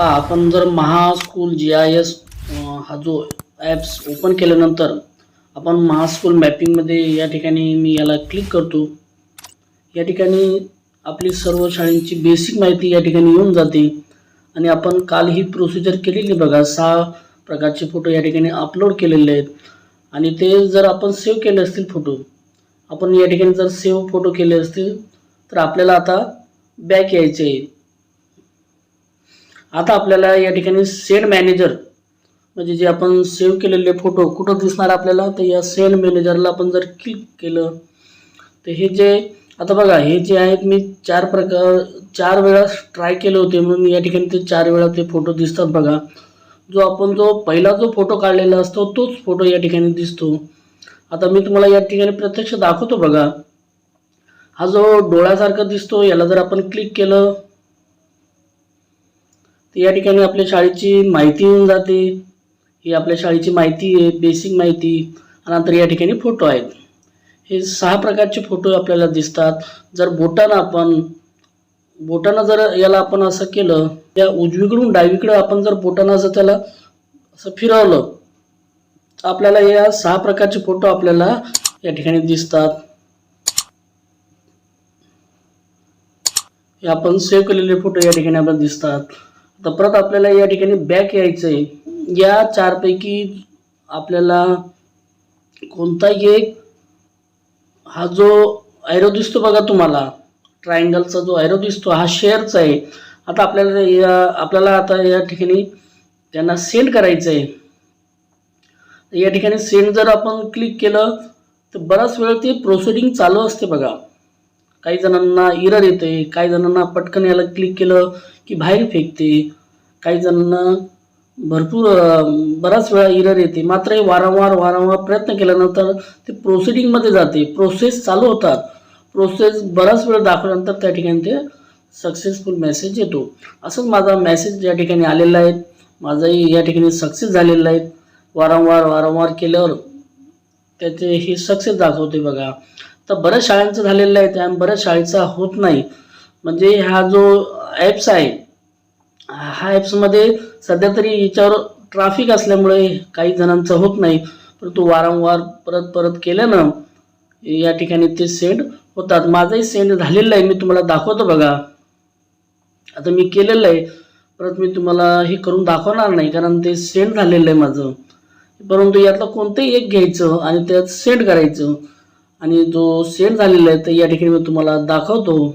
आपण जर महास्कूल जी I S हा जो ॲप्स ओपन केल्यानंतर आपण महास्कूल मॅपिंगमध्ये या ठिकाणी मी याला क्लिक करतो. या ठिकाणी आपली सर्व शाळेंची बेसिक माहिती या ठिकाणी येऊन जाते. आणि आपण काल ही प्रोसिजर केलेली बघा सहा प्रकारचे फोटो या ठिकाणी अपलोड केलेले आहेत. आणि ते जर आपण सेव्ह केले असतील फोटो आपण या ठिकाणी जर सेव्ह फोटो केले असतील तर आपल्याला आता बॅक यायचे आहे. आता आपल्याला या ठिकाणी सेंड मॅनेजर म्हणजे जे आपण सेव्ह केलेले फोटो कुठं दिसणार आपल्याला तर या सेंड मॅनेजरला आपण जर क्लिक केलं तर हे जे आता बघा हे जे आहेत मी चार प्रकार चार वेळा ट्राय केले होते म्हणून या ठिकाणी ते चार वेळा ते फोटो दिसतात बघा. जो आपण जो पहिला जो फोटो काढलेला असतो तोच फोटो या ठिकाणी दिसतो. आता मी तुम्हाला या ठिकाणी प्रत्यक्ष दाखवतो बघा. हा जो डोळ्यासारखा दिसतो याला जर आपण क्लिक केलं तर या ठिकाणी आपल्या शाळेची माहिती येऊन जाते. ही आपल्या शाळेची माहिती आहे बेसिक माहिती. आणि नंतर या ठिकाणी फोटो आहेत. हे सहा प्रकारचे फोटो आपल्याला दिसतात. जर बोटानं आपण बोटानं जर याला आपण असं केलं त्या उजवीकडून डावीकडं आपण जर बोटानं असं त्याला असं फिरवलं तर आपल्याला या सहा प्रकारचे फोटो आपल्याला या ठिकाणी दिसतात. हे आपण सेव्ह केलेले फोटो या ठिकाणी आपल्याला दिसतात. तर परत आपल्याला या ठिकाणी बॅक यायचं आहे या चारपैकी आपल्याला कोणताही एक हा जो ऐरो दिसतो बघा तुम्हाला ट्रायंगलचा जो ऐरो दिसतो हा शेअरचा आहे. आता आपल्याला या आपल्याला आता या ठिकाणी त्यांना सेंड करायचं आहे या ठिकाणी सेंड जर आपण क्लिक केलं तर बराच वेळ ते प्रोसिडिंग चालू असते बघा. काही जणांना इरर येते काही जणांना पटकन याला क्लिक केलं की बाहेर फेकते. काही जणांना भरपूर बराच वेळा इरर येते. मात्र हे वारंवार वारंवार प्रयत्न केल्यानंतर ते प्रोसिडिंगमध्ये जाते. प्रोसेस चालू होतात. प्रोसेस बराच वेळ दाखवल्यानंतर त्या ठिकाणी ते सक्सेसफुल मेसेज येतो. असंच माझा मेसेज या ठिकाणी आलेला आहे माझाही या ठिकाणी सक्सेस झालेला आहे. वारंवार वारंवार केल्यावर त्याचे हे सक्सेस दाखवते बघा. तर बऱ्याच शाळांचं झालेलं आहे त्या बऱ्याच शाळेचा होत नाही. म्हणजे हा जो ॲप्स आहे. हा ॲप्समध्ये सध्या तरी याच्यावर ट्राफिक असल्यामुळे काही जणांचं होत नाही. परंतु वारंवार परत परत केल्यानं या ठिकाणी ते सेंड होतात. माझंही सेंड झालेलं आहे. मी तुम्हाला दाखवतो बघा. आता मी केलेलं आहे. परत मी तुम्हाला हे करून दाखवणार नाही कारण ते सेंड झालेलं आहे माझं. परंतु यातलं कोणतंही एक घ्यायचं आणि त्यात सेंड करायचं. आणि जो सेंड झालेला आहे तर या ठिकाणी मी तुम्हाला दाखवतो.